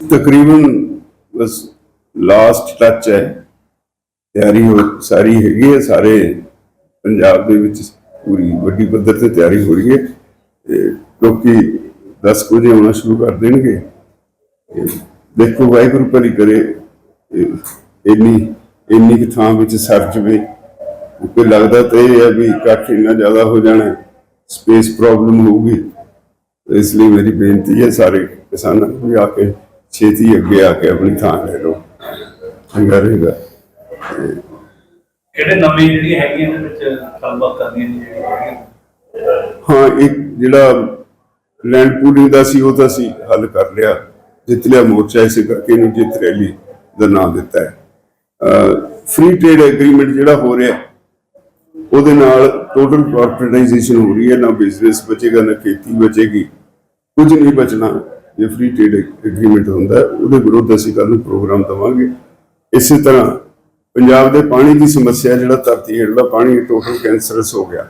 ਤਕਰੀਬਨ ਬਸ last touch ਹੈ। ਤਿਆਰੀ ਹੋ, ਸਾਰੀ ਹੈਗੀ ਹੈ, ਸਾਰੇ ਪੰਜਾਬ ਦੇ ਵਿੱਚ ਪੂਰੀ ਵੱਡੀ ਪੱਧਰ ਤੇ ਤਿਆਰੀ ਹੋ ਰਹੀ ਹੈ। ਕਿਉਂਕਿ ਲੋਕੀ 10 ਕੁ ਵਜੇ ਆਉਣਾ ਸ਼ੁਰੂ ਕਰ ਦੇਣਗੇ। ਦੇਖੋ ਵਾਹਿਗੁਰੂ ਭਲੀ ਕਰੇ ਇੰਨੀ ਇੰਨੀ ਕੁ ਥਾਂ ਵਿੱਚ ਸਰ ਜਵੇ। ਕੋਈ ਲੱਗਦਾ ਤਾਂ ਇਹ ਹੈ ਵੀ ਇਕੱਠ ਇੰਨਾ ਜ਼ਿਆਦਾ ਹੋ ਜਾਣਾ ਸਪੇਸ ਪ੍ਰੋਬਲਮ ਹੋਊਗੀ। ਇਸ ਲਈ ਮੇਰੀ ਬੇਨਤੀ ਹੈ ਸਾਰੇ ਕਿਸਾਨਾਂ ਨੂੰ ਵੀ ਆ ਕੇ ਛੇਤੀ ਅੱਗੇ ਆ ਕੇ ਆਪਣੀ ਥਾਂ ਲੈ ਲਓ। ਚੰਗਾ ਰਹੇਗਾ। ਕਿਹੜੇ ਨਵੀਂ ਜਿਹੜੀਆਂ ਹੈਗੀਆਂ ਇਹਦੇ ਵਿੱਚ ਗੱਲਬਾਤ ਕਰਦੀਆਂ ਨੇ ਜਿਹੜੀਆਂ ਹੈਗੀਆਂ? ਹਾਂ ਇੱਕ ਜਿਹੜਾ ਲੈਂਡ ਪੂਲਿੰਗ ਦਾ ਸੀ ਉਹ ਤਾਂ ਅਸੀਂ ਹੱਲ ਕਰ ਲਿਆ। ਜਿੱਤ ਲਿਆ ਮੋਰਚਾ ਇਸੇ ਕਰਕੇ ਇਹਨੂੰ ਜਿੱਤ ਰੈਲੀ ਦਾ ਨਾਮ ਦਿੱਤਾ ਹੈ। ਫ੍ਰੀ ਟ੍ਰੇਡ ਐਗਰੀਮੈਂਟ ਜਿਹੜਾ ਹੋ ਰਿਹਾ ਉਹਦੇ ਨਾਲ ਟੋਟਲ ਕਾਰਪੋਰੇਟਾਈਜੇਸ਼ਨ ਹੋ ਰਹੀ ਹੈ। ਨਾ ਬਿਜ਼ਨਸ ਬਚੇਗਾ ਨਾ ਖੇਤੀ ਬਚੇਗੀ। ਕੁਝ ਨਹੀਂ ਬਚਣਾ। ਜੇ ਫ੍ਰੀ ਟ੍ਰੇਡ ਐਗਰੀਮੈਂਟ ਹੁੰਦਾ ਉਹਦੇ ਵਿਰੁੱਧ ਅਸੀਂ ਕੱਲ੍ਹ ਨੂੰ ਪ੍ਰੋਗਰਾਮ ਦਵਾਂਗੇ। ਇਸੇ ਤਰ੍ਹਾਂ ਪੰਜਾਬ ਦੇ ਪਾਣੀ ਦੀ ਸਮੱਸਿਆ ਜਿਹੜਾ ਧਰਤੀ ਹੇਠਲਾ ਪਾਣੀ ਟੋਟਲ ਕੈਂਸਰਸ ਹੋ ਗਿਆ।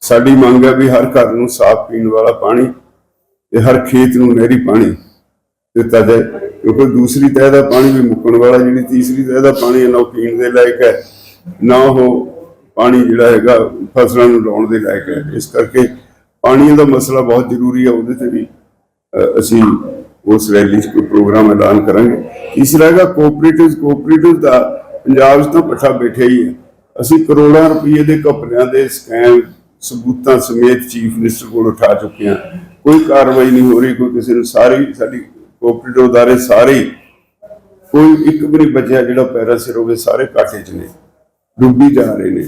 ਸਾਡੀ ਮੰਗ ਹੈ ਵੀ ਹਰ ਘਰ ਨੂੰ ਸਾਫ਼ ਪੀਣ ਵਾਲਾ ਪਾਣੀ ਤੇ ਹਰ ਖੇਤ ਨੂੰ ਨਹਿਰੀ ਪਾਣੀ ਦਿੱਤਾ ਜਾਏ। ਕਿਉਂਕਿ ਦੂਸਰੀ ਤਹਿ ਦਾ ਪਾਣੀ ਵੀ ਮੁੱਕਣ ਵਾਲਾ ਜਿਹੜੀ ਤੀਸਰੀ ਤਹਿ ਦਾ ਪਾਣੀ ਹੈ ਨਾ ਉਹ ਪੀਣ ਦੇ ਲਾਇਕ ਹੈ। ਨਾ ਉਹ ਪਾਣੀ ਜਿਹੜਾ ਹੈਗਾ ਫਸਲਾਂ ਨੂੰ ਲਾਉਣ ਦੇ ਲਾਇਕ ਹੈ। ਇਸ ਕਰਕੇ ਪਾਣੀ ਦਾ ਮਸਲਾ ਬਹੁਤ ਜ਼ਰੂਰੀ ਹੈ। ਉਹਦੇ ਤੇ ਵੀ ਅਸੀਂ ਉਸ ਰੈਲੀ 'ਚ ਕੋਈ ਪ੍ਰੋਗਰਾਮ ਐਲਾਨ ਕਰਾਂਗੇ। ਤੀਸਰਾ ਹੈਗਾ ਕੋਆਪਰੇਟਿਵ ਕੋਆਪਰੇਟਿਵ ਦਾ ਪੰਜਾਬ 'ਚ ਤਾਂ ਪੱਠਾ ਬੈਠਿਆ ਹੀ ਹੈ। ਅਸੀਂ ਕਰੋੜਾਂ ਰੁਪਏ ਦੇ ਘਪਲਿਆਂ ਦੇ ਸਕੈਮ, ਸਬੂਤਾਂ ਸਮੇਤ ਚੀਫ ਮਿਨਿਸਟਰ ਕੋਲ ਉਠਾ ਚੁੱਕੇ ਹਾਂ। ਕੋਈ ਕਾਰਵਾਈ ਨਹੀਂ ਹੋ ਰਹੀ, ਕੋਈ ਕਿਸੇ ਨੂੰ ਸਾਰੀ ਸਾਡੀ ਕੋਆਪਰੇਟਿਵ ਅਦਾਰੇ ਸਾਰੇ ਕੋਈ ਇੱਕ ਵੀ ਨਹੀਂ ਬਚਿਆ ਜਿਹੜਾ ਪੈਰਾ ਸਿਰ ਹੋਵੇ, ਸਾਰੇ ਕਾਟੇ 'ਚ ਨੇ, ਡੁੱਬੀ ਜਾ ਰਹੇ ਨੇ।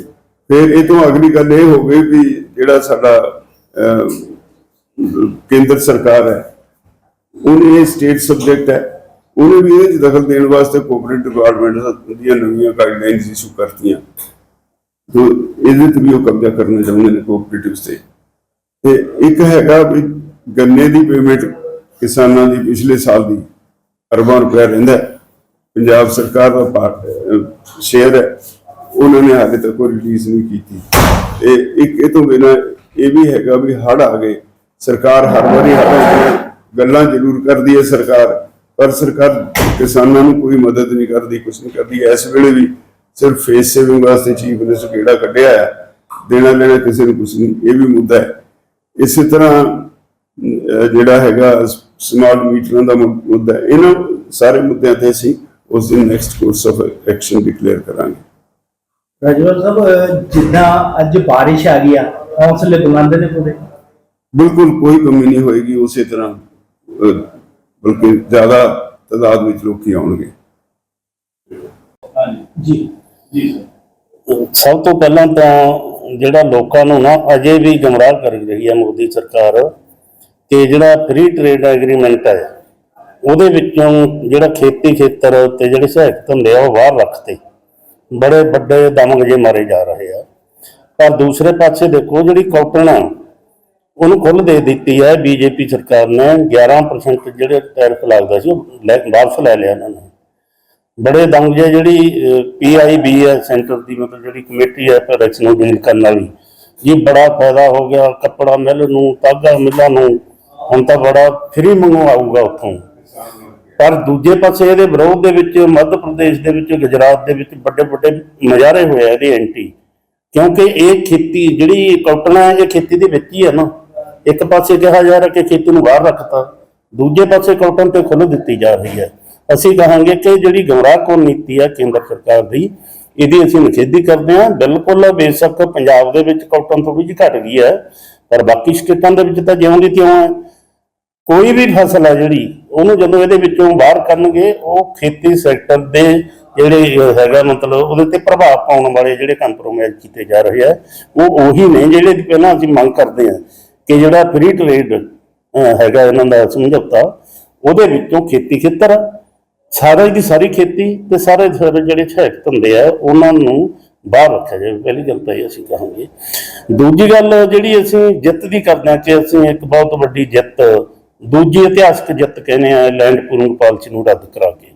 ਫਿਰ ਇਹ ਤੋਂ ਅਗਲੀ ਗੱਲ ਇਹ ਹੋ ਗਈ ਵੀ ਜਿਹੜਾ ਸਾਡਾ ਕੇਂਦਰ ਸਰਕਾਰ ਹੈ ਉਹਨੇ ਇਹ ਸਟੇਟ ਸਬਜੈਕਟ ਹੈ। ਉਹਨੇ ਵੀ ਇਹਦੇ ਦਖਲ ਦੇਣ ਵਾਸਤੇ ਕੋਆਪਰੇਟਿਵ ਡਿਪਾਰਟਮੈਂਟ ਦੀਆਂ ਨਵੀਆਂ ਗਾਈਡਲਾਈਨਸ ਇਸ਼ੂ ਕਰਤੀਆਂ। ਤੋ ਇਹਦੇ ਤੇ ਵੀ ਉਹ ਕਬਜ਼ਾ ਕਰਨਾ ਚਾਹੁੰਦੇ ਨੇ ਕੋਆਪਰੇਟਿਵਸ ਤੇ। ਤੇ ਇੱਕ ਹੈਗਾ ਵੀ ਗੰਨੇ ਦੀ ਪੇਮੈਂਟ ਕਿਸਾਨਾਂ ਦੀ ਪਿਛਲੇ ਸਾਲ ਦੀ ਅਰਬਾਂ ਰੁਪਏ ਰਹਿੰਦਾ ਪੰਜਾਬ ਸਰਕਾਰ ਦਾ ਸ਼ੇਅਰ ਹੈ। ਉਹਨਾਂ ਨੇ ਹਾਲੇ ਤੱਕ ਕੋਈ ਰਿਲੀਜ਼ ਨਹੀਂ ਕੀਤੀ। ਤੇ ਇੱਕ ਇਹ ਤੋਂ ਬਿਨਾਂ ਇਹ ਵੀ ਹੈਗਾ ਵੀ ਹੜ ਆ ਗਏ। ਸਰਕਾਰ ਹਰ ਵਾਰੀ ਹੜ੍ਹ ਗੱਲਾਂ ਜ਼ਰੂਰ ਕਰਦੀ ਹੈ ਸਰਕਾਰ ਪਰ ਸਰਕਾਰ ਕਿਸਾਨਾਂ ਨੂੰ ਕੋਈ ਮਦਦ ਨਹੀਂ ਕਰਦੀ ਕੁਝ ਨਹੀਂ ਕਰਦੀ। ਇਸ ਵੇਲੇ ਵੀ ਸਿਰਫ ਫੇਸ ਸੇਵਿੰਗ ਵਾਸਤੇ ਚੀਫ ਮਿਨਿਸਟਰ ਕਿਹੜਾ ਕੱਢਿਆ ਹੈ ਦੇਣਾ ਲੈਣਾ ਕਿਸੇ ਨੂੰ ਕੁਝ ਨਹੀਂ ਇਹ ਵੀ ਮੁੱਦਾ ਹੈ। ਇਸੇ ਤਰ੍ਹਾਂ ਜਿਹੜਾ ਹੈਗਾ ਸਮਾਰਟ ਮੀਟਰਾਂ ਦਾ ਮੁੱਦਾ ਇਹਨਾਂ ਸਾਰੇ ਮੁੱਦਿਆਂ ਤੇ ਅਸੀਂ ਉਸ ਦਿਨ next course of action declare ਕਰਾਂਗੇ। ਰਾਜਵਰ ਸਾਹਿਬ ਜਿੱਦਾਂ ਅੱਜ ਬਾਰਿਸ਼ ਆ ਗਈ ਆ ਹੌਸਲੇ ਬੁਲੰਦ ਨੇ ਪੂਰੇ? ਬਿਲਕੁਲ ਕੋਈ ਕਮੀ ਨਹੀਂ ਹੋਏਗੀ ਉਸੇ ਤਰ੍ਹਾਂ। ਬਲਕਿ ਜ਼ਿਆਦਾ ਤਾਦਾਦ ਵਿੱਚ ਲੋਕੀ ਆਉਣਗੇ। ਹਾਂਜੀ। ਜੀ। ਜੀ ਸਰ ਸਭ ਤੋਂ ਪਹਿਲਾਂ ਤਾਂ ਜਿਹੜਾ ਲੋਕਾਂ ਨੂੰ ਨਾ ਅਜੇ ਵੀ ਗਮਰਾਹ ਕਰ ਰਹੀ ਹੈ ਮੋਦੀ ਸਰਕਾਰ ਕਿ ਜਿਹੜਾ ਫ੍ਰੀ ਟ੍ਰੇਡ ਐਗਰੀਮੈਂਟ ਹੈ ਉਹਦੇ ਵਿੱਚੋਂ ਜਿਹੜਾ ਖੇਤੀ ਖੇਤਰ ਤੇ ਜਿਹੜੇ ਸਹਾਇਕ ਧੰਦੇ ਆ ਉਹ ਬਾਹਰ ਰੱਖਤੇ ਬੜੇ ਵੱਡੇ ਦਮਗਜੇ ਮਾਰੇ ਜਾ ਰਹੇ ਆ। ਪਰ ਦੂਸਰੇ ਪਾਸੇ ਦੇਖੋ ਜਿਹੜੀ ਕਾਟਨ ਆ ਉਹਨੂੰ ਖੁੱਲ੍ਹ ਦੇ ਦਿੱਤੀ ਹੈ, ਬੀਜੇਪੀ ਸਰਕਾਰ ਨੇ 11% ਜਿਹੜੇ ਟੈਰਿਫ ਲੱਗਦਾ ਸੀ, ਉਹ ਲੈ- ਵਾਪਸ ਲੈ ਲਿਆ ਇਹਨਾਂ ਨੇ। ਬੜੇ ਦੰਗ ਜੇ ਜਿਹੜੀ ਪੀਆਈਬੀ ਹੈ ਸੈਂਟਰ ਦੀ ਮਤਲਬ ਜਿਹੜੀ ਕਮੇਟੀ ਹੈ ਪ੍ਰੋਡਕਸ਼ਨ ਡੀਲ ਕਰਨ ਵਾਲੀ ਇਹ ਬੜਾ ਫਾਇਦਾ ਹੋ ਗਿਆ, ਕੱਪੜਾ ਮਿਲ ਨੂੰ, ਤਾਗਾ ਮਿਲਾਂ ਨੂੰ, ਹੁਣ ਤਾਂ ਬੜਾ ਫ੍ਰੀ ਮੰਗਵਾਊਗਾ ਉੱਥੋਂ। ਪਰ ਦੂਜੇ ਪਾਸੇ ਇਹਦੇ ਵਿਰੋਧ ਦੇ ਵਿੱਚ, ਮੱਧ ਪ੍ਰਦੇਸ਼ ਦੇ ਵਿੱਚ, ਗੁਜਰਾਤ ਦੇ ਵਿੱਚ ਵੱਡੇ ਵੱਡੇ ਨਜ਼ਾਰੇ ਹੋਏ ਆ ਇਹਦੇ ਐਂਟੀ। ਕਿਉਂਕਿ ਇਹ ਖੇਤੀ ਜਿਹੜੀ ਕਲਪਨਾ ਇਹ ਖੇਤੀ ਦੇ ਵਿੱਚ ਹੀ ਹੈ ਨਾ। ਇੱਕ ਪਾਸੇ ਕਿਹਾ ਜਾ ਰਿਹਾ ਕਿ ਖੇਤੀ ਨੂੰ ਬਾਹਰ ਰੱਖਤਾ, ਦੂਜੇ ਪਾਸੇ ਕਲਪਨਾ ਤੇ ਖੁੱਲ੍ਹ ਦਿੱਤੀ ਜਾ ਰਹੀ ਹੈ। ਅਸੀਂ ਕਹਾਂਗੇ ਕਿ ਜਿਹੜੀ ਗਮਰਾਹਕੁਨ ਨੀਤੀ ਹੈ ਕੇਂਦਰ ਸਰਕਾਰ ਦੀ, ਇਹਦੀ ਅਸੀਂ ਨਿਖੇਧੀ ਕਰਦੇ ਹਾਂ। ਬਿਲਕੁਲ ਬੇਸ਼ੱਕ ਪੰਜਾਬ ਦੇ ਵਿੱਚ ਕਲਪਨਾ ਥੋੜੀ ਜਿਹੀ ਘਟ ਗਈ ਹੈ, ਪਰ ਬਾਕੀ ਸਟੇਟਾਂ ਦੇ ਵਿੱਚ ਤਾਂ ਜਿਉਂ ਦੀ ਤਿਉਂ ਹੈ। ਕੋਈ ਵੀ ਫਸਲ ਹੈ ਜਿਹੜੀ, ਉਹਨੂੰ ਜਦੋਂ ਇਹਦੇ ਵਿੱਚੋਂ ਬਾਹਰ ਕਰਨਗੇ ਉਹ ਖੇਤੀ ਸੈਕਟਰ ਦੇ ਜਿਹੜੇ ਹੈਗਾ ਮਤਲਬ ਉਹਦੇ ਤੇ ਪ੍ਰਭਾਵ ਪਾਉਣ ਵਾਲੇ ਜਿਹੜੇ ਕੰਪਰੋਮਾਈਜ਼ ਕੀਤੇ ਜਾ ਰਹੇ ਆ, ਉਹ ਉਹੀ ਨੇ ਜਿਹੜੇ ਪਹਿਲਾਂ ਅਸੀਂ ਮੰਗ ਕਰਦੇ ਹਾਂ। ਕਿ ਜਿਹੜਾ ਫ੍ਰੀ ਟ੍ਰੇਡ ਹੈਗਾ ਇਹਨਾਂ ਦਾ ਸਮਝੌਤਾ, ਉਹਦੇ ਵਿੱਚੋਂ ਖੇਤੀ ਖੇਤਰ ਸਾਰੇ ਦੀ ਸਾਰੀ ਖੇਤੀ ਤੇ ਸਾਰੇ ਜਿਹੜੇ ਸਹਾਇਕ ਧੰਦੇ ਆ, ਉਹਨਾਂ ਨੂੰ ਬਾਹਰ ਰੱਖਿਆ ਜਾਵੇ। ਪਹਿਲੀ ਗੱਲ ਤਾਂ ਇਹ ਅਸੀਂ ਕਹਾਂਗੇ। ਦੂਜੀ ਗੱਲ ਜਿਹੜੀ ਅਸੀਂ ਜਿੱਤ ਦੀ ਕਰਦੇ ਹਾਂ ਕਿ ਅਸੀਂ ਇੱਕ ਬਹੁਤ ਵੱਡੀ ਜਿੱਤ, ਦੂਜੀ ਇਤਿਹਾਸਕ ਜਿੱਤ ਕਹਿੰਦੇ ਆ, ਲੈਂਡ ਪੂਲਿੰਗ ਪਾਲਿਸੀ ਨੂੰ ਰੱਦ ਕਰਾ ਕੇ।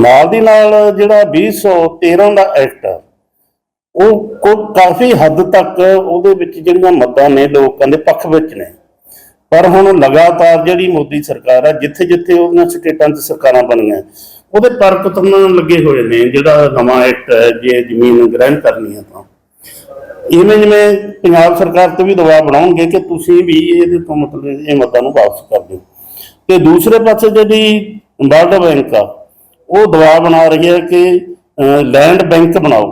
ਨਾਲ ਦੀ ਨਾਲ ਜਿਹੜਾ 2013 ਦਾ ਐਕਟ ਆ ਉਹ ਕੋ ਕਾਫੀ ਹੱਦ ਤੱਕ ਉਹਦੇ ਵਿੱਚ ਜਿਹੜੀਆਂ ਮੱਦਾਂ ਨੇ ਲੋਕਾਂ ਦੇ ਪੱਖ ਵਿੱਚ ਨੇ। ਪਰ ਹੁਣ ਲਗਾਤਾਰ ਜਿਹੜੀ ਮੋਦੀ ਸਰਕਾਰ ਆ ਜਿੱਥੇ ਜਿੱਥੇ ਉਹਨਾਂ ਸਟੇਟਾਂ 'ਚ ਸਰਕਾਰਾਂ ਬਣੀਆਂ, ਉਹਦੇ ਪਰ ਕਤਰਨ ਲੱਗੇ ਹੋਏ ਨੇ, ਜਿਹੜਾ ਨਵਾਂ ਐਕਟ ਹੈ, ਜੇ ਜ਼ਮੀਨ ਗ੍ਰਹਿਣ ਕਰਨੀ ਹੈ ਤਾਂ। ਇਵੇਂ ਜਿਵੇਂ ਪੰਜਾਬ ਸਰਕਾਰ ਤੇ ਵੀ ਦਬਾਅ ਬਣਾਉਣਗੇ ਕਿ ਤੁਸੀਂ ਵੀ ਇਹਦੇ ਤੋਂ ਮਤਲਬ ਇਹ ਮੱਦਾਂ ਨੂੰ ਵਾਪਸ ਕਰ ਦਿਓ। ਤੇ ਦੂਸਰੇ ਪਾਸੇ ਜਿਹੜੀ ਵਰਲਡ ਬੈਂਕ ਆ, ਉਹ ਦਬਾਅ ਬਣਾ ਰਹੀ ਹੈ ਕਿ ਲੈਂਡ ਬੈਂਕ ਬਣਾਓ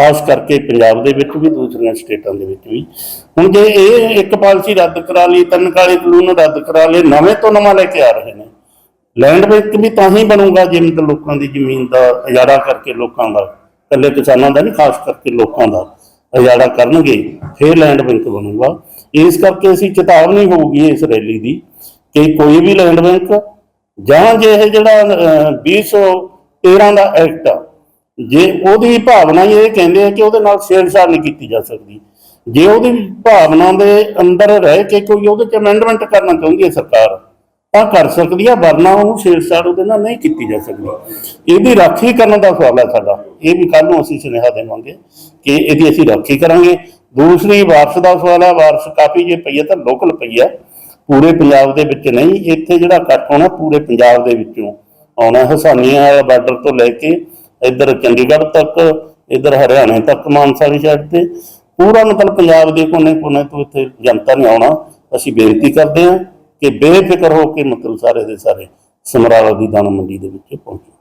ਖਾਸ ਕਰਕੇ ਪੰਜਾਬ ਦੇ ਵਿੱਚ ਵੀ ਦੂਸਰੀਆਂ ਸਟੇਟਾਂ ਦੇ ਵਿੱਚ ਵੀ। ਹੁਣ ਜੇ ਇਹ ਇੱਕ ਪਾਲਿਸੀ ਰੱਦ ਕਰਾ ਲਈ ਤਿੰਨ ਕਾਲੇ ਕਾਨੂੰਨ ਰੱਦ ਕਰਾ ਲਏ ਨਵੇਂ ਤੋਂ ਨਵਾਂ ਲੈ ਕੇ ਆ ਰਹੇ ਨੇ। ਲੈਂਡ ਬੈਂਕ ਵੀ ਤਾਂ ਹੀ ਬਣੂਗਾ ਜੇ ਮਤਲਬ ਲੋਕਾਂ ਦੀ ਜ਼ਮੀਨ ਦਾ ਉਜਾੜਾ ਕਰਕੇ ਲੋਕਾਂ ਦਾ ਇਕੱਲੇ ਕਿਸਾਨਾਂ ਦਾ ਨਹੀਂ ਖਾਸ ਕਰਕੇ ਲੋਕਾਂ ਦਾ ਉਜਾੜਾ ਕਰਨਗੇ ਫਿਰ ਲੈਂਡ ਬੈਂਕ ਬਣੂਗਾ। ਇਸ ਕਰਕੇ ਅਸੀਂ ਚੇਤਾਵਨੀ ਹੋਊਗੀ ਇਸ ਰੈਲੀ ਦੀ ਕਿ ਕੋਈ ਵੀ ਲੈਂਡ ਬੈਂਕ ਜਾਂ ਜੇ ਇਹ ਜਿਹੜਾ ਅਹ, 2013 ਦਾ ਐਕਟ ਆ ਜੇ ਉਹਦੀ ਭਾਵਨਾ ਹੀ ਇਹ ਕਹਿੰਦੇ ਆ ਕਿ ਉਹਦੇ ਨਾਲ ਛੇੜਛਾੜ ਨਹੀਂ ਕੀਤੀ ਜਾ ਸਕਦੀ। ਜੇ ਉਹਦੀ ਭਾਵਨਾ ਦੇ ਅੰਦਰ ਰਹਿ ਕੇ ਕੋਈ ਉਹਦੇ ਚ ਅਮੈਂਡਮੈਂਟ ਕਰਨਾ ਚਾਹੁੰਦੀ ਹੈ ਸਰਕਾਰ, ਤਾਂ ਕਰ ਸਕਦੀ ਹੈ ਵਰਨਾ ਉਹ ਛੇੜਛਾੜ ਉਹਦੇ ਨਾਲ ਨਹੀਂ ਕੀਤੀ ਜਾ ਸਕਦੀ। ਇਹਦੀ ਰਾਖੀ ਕਰਨ ਦਾ ਸਵਾਲ ਹੈ ਸਾਡਾ। ਇਹ ਵੀ ਕੱਲ ਨੂੰ ਅਸੀਂ ਸੁਨੇਹਾ ਦੇਵਾਂਗੇ ਕਿ ਇਹਦੀ ਅਸੀਂ ਰਾਖੀ ਕਰਾਂਗੇ। ਦੂਸਰੀ ਵਾਰਸ ਦਾ ਸਵਾਲ ਹੈ, ਵਾਰਸ ਕਾਫੀ ਜੇ ਪਈ ਹੈ ਤਾਂ ਲੋਕਲ ਪਈ ਹੈ। ਪੂਰੇ ਪੰਜਾਬ ਦੇ ਵਿੱਚ ਨਹੀਂ, ਇੱਥੇ ਜਿਹੜਾ ਇਕੱਠ ਹੋਣਾ ਪੂਰੇ ਪੰਜਾਬ ਦੇ ਵਿੱਚੋਂ ਆਉਣਾ ਹਸਾਨੀਆਂ ਵਾਲਾ ਬਾਰਡਰ ਤੋਂ ਲੈ ਕੇ ਇੱਧਰ ਚੰਡੀਗੜ੍ਹ ਤੱਕ, ਇੱਧਰ ਹਰਿਆਣੇ ਤੱਕ ਮਾਨਸਾ ਵਾਲੀ ਸਾਈਡ ਤੇ ਪੂਰਾ ਮਤਲਬ ਪੰਜਾਬ ਦੇ ਕੋਨੇ-ਕੋਨੇ ਤੋਂ ਇੱਥੇ ਜਨਤਾ ਨੇ ਆਉਣਾ। ਅਸੀਂ ਬੇਨਤੀ ਕਰਦੇ ਹਾਂ ਕਿ ਬੇਫਿਕਰ ਹੋ ਕੇ ਮਤਲਬ ਸਾਰੇ ਦੇ ਸਾਰੇ ਸਮਰਾਲਾ ਦੀ ਦਾਣਾ ਮੰਡੀ ਦੇ ਵਿੱਚ ਪਹੁੰਚੋ।